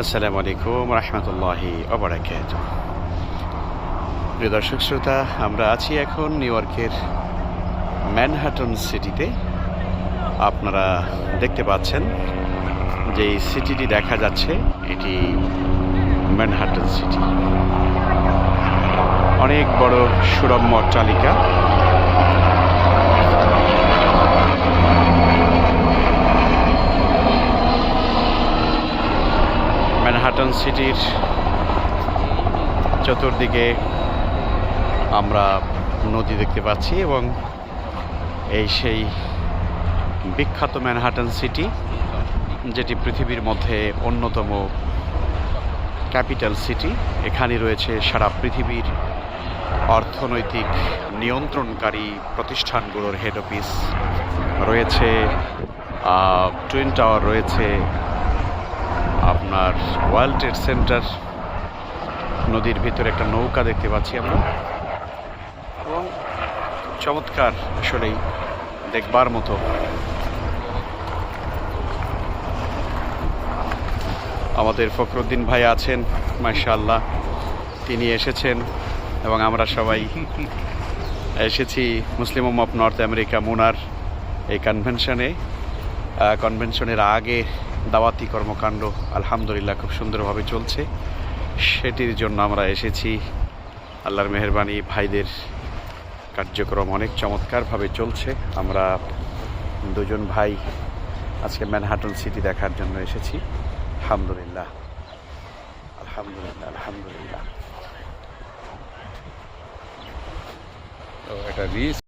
আসসালামু আলাইকুম রহমতুল্লাহি অবরাকাত প্রিয় দর্শক শ্রোতা, আমরা আছি এখন নিউ ইয়র্কের ম্যানহাটন সিটিতে। আপনারা দেখতে পাচ্ছেন যে সিটিটি দেখা যাচ্ছে, এটি ম্যানহাটন সিটি। অনেক বড় সুরম্য অট্টালিকা ম্যানহাটন সিটির চতুর্দিকে আমরা নদী দেখতে পাচ্ছি এবং এই সেই বিখ্যাত ম্যানহাটন সিটি যেটি পৃথিবীর মধ্যে অন্যতম ক্যাপিটাল সিটি। এখানে রয়েছে সারা পৃথিবীর অর্থনৈতিক নিয়ন্ত্রণকারী প্রতিষ্ঠানগুলোর হেড অফিস রয়েছে টুইন টাওয়ার রয়েছে আপনার ওয়ার্ল্ড ট্রেড সেন্টার নদীর ভিতরে একটা নৌকা দেখতে পাচ্ছি আমরা। এবং চমৎকার আসলেই দেখবার মতো। আমাদের ফখরুদ্দিন ভাই আছেন, মাশাআল্লাহ। তিনি এসেছেন এবং আমরা সবাই এসেছি মুসলিম অফ নর্থ আমেরিকা মুনার এই কনভেনশনে কনভেনশনের আগে দাওয়াতি কর্মকাণ্ড আলহামদুলিল্লাহ খুব সুন্দরভাবে চলছে। সেটির জন্য আমরা এসেছি। আল্লাহর মেহরবানি, ভাইদের কার্যক্রম অনেক চমৎকারভাবে চলছে। আমরা দুজন ভাই আজকে ম্যানহাটন সিটি দেখার জন্য এসেছি। আলহামদুলিল্লাহ। আলহামদুলিল্লাহ আলহামদুলিল্লাহ। এটা রিস্ক